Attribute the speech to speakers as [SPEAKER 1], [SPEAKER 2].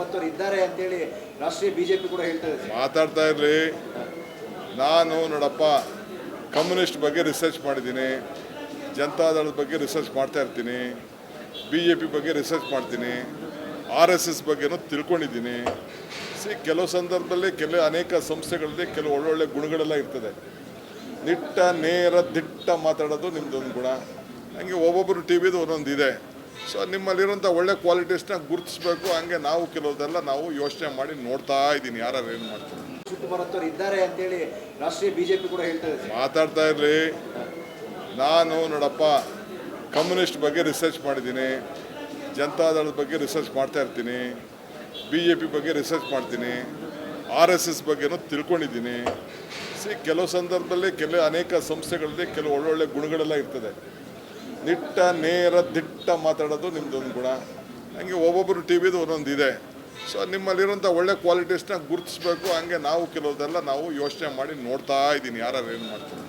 [SPEAKER 1] ಅಂತವ್ರು ಇದ್ದಾರೆ ಅಂತೇಳಿ ರಾಷ್ಟ್ರೀಯ ಬಿಜೆಪಿ ಕೂಡ ಹೇಳ್ತಾ
[SPEAKER 2] ಮಾತಾಡ್ತಾ ಇರಲಿ. ನಾನು ನೋಡಪ್ಪ, ಕಮ್ಯುನಿಸ್ಟ್ ಬಗ್ಗೆ ರಿಸರ್ಚ್ ಮಾಡಿದ್ದೀನಿ. ಜನತಾದಳದ ಬಗ್ಗೆ ರಿಸರ್ಚ್ ಮಾಡ್ತಾ ಇರ್ತೀನಿ. ಬಿ ಜೆ ಪಿ ಬಗ್ಗೆ ರಿಸರ್ಚ್ ಮಾಡ್ತೀನಿ. ಆರ್ ಎಸ್ ಎಸ್ ಬಗ್ಗೆನೂ ತಿಳ್ಕೊಂಡಿದ್ದೀನಿ. ಸಿ, ಕೆಲವು ಸಂದರ್ಭದಲ್ಲಿ ಕೆಲವು ಅನೇಕ ಸಂಸ್ಥೆಗಳಲ್ಲಿ ಕೆಲವು ಒಳ್ಳೊಳ್ಳೆ ಗುಣಗಳೆಲ್ಲ ಇರ್ತದೆ. ನಿಟ್ಟ ನೇರ, ದಿಟ್ಟ ಮಾತಾಡೋದು ನಿಮ್ಮದೊಂದು ಗುಣ. ಹಂಗೆ ಒಬ್ಬೊಬ್ಬರು ಟಿ ವಿದು ಒಂದೊಂದು ಇದೆ ಸೊ ನಿಮ್ಮಲ್ಲಿರುವಂಥ ಒಳ್ಳೆ ಕ್ವಾಲಿಟೀಸ್ನ ಗುರುತಿಸ್ಬೇಕು. ಹಂಗೆ ನಾವು ಕೆಲವುದೆಲ್ಲ ನಾವು ಯೋಚನೆ ಮಾಡಿ ನೋಡ್ತಾ ಇದ್ದೀನಿ. ಯಾರು ಏನು ಮಾಡ್ತಾರೆ?
[SPEAKER 1] ಇದ್ದಾರೆ ಅಂತೇಳಿ ರಾಷ್ಟ್ರೀಯ ಬಿಜೆಪಿ ಕೂಡ ಹೇಳ್ತಾ
[SPEAKER 2] ಮಾತಾಡ್ತಾ ಇರಲಿ. ನಾನು ನೋಡಪ್ಪ ಕಮ್ಯುನಿಸ್ಟ್ ಬಗ್ಗೆ ರಿಸರ್ಚ್ ಮಾಡಿದ್ದೀನಿ. ಜನತಾದಳದ ಬಗ್ಗೆ ರಿಸರ್ಚ್ ಮಾಡ್ತಾ ಇರ್ತೀನಿ. ಬಿ ಜೆ ಪಿ ಬಗ್ಗೆ ರಿಸರ್ಚ್ ಮಾಡ್ತೀನಿ. ಆರ್ ಎಸ್ ಎಸ್ ಬಗ್ಗೆನೂ ತಿಳ್ಕೊಂಡಿದ್ದೀನಿ. ಸಿ ಕೆಲವು ಸಂದರ್ಭದಲ್ಲಿ ಕೆಲವು ಅನೇಕ ಸಂಸ್ಥೆಗಳಲ್ಲಿ ಕೆಲವು ಒಳ್ಳೊಳ್ಳೆ ಗುಣಗಳೆಲ್ಲ ಇರ್ತದೆ. ನಿಟ್ಟ, ನೇರ, ದಿಟ್ಟ ಮಾತಾಡೋದು ನಿಮ್ಮದೊಂದು ಗುಣ. ಹಂಗೆ ಒಬ್ಬೊಬ್ಬರು ಟಿ ವಿದು ಒಂದೊಂದು ಇದೆ ಸೊ ನಿಮ್ಮಲ್ಲಿರುವಂಥ ಒಳ್ಳೆ ಕ್ವಾಲಿಟೀಸ್ನ ಗುರುತಿಸ್ಬೇಕು. ಹಂಗೆ ನಾವು ಕೆಲವುದೆಲ್ಲ ನಾವು ಯೋಚನೆ ಮಾಡಿ ನೋಡ್ತಾ ಇದ್ದೀನಿ. ಯಾರು ಏನು ಮಾಡ್ತಾರೆ?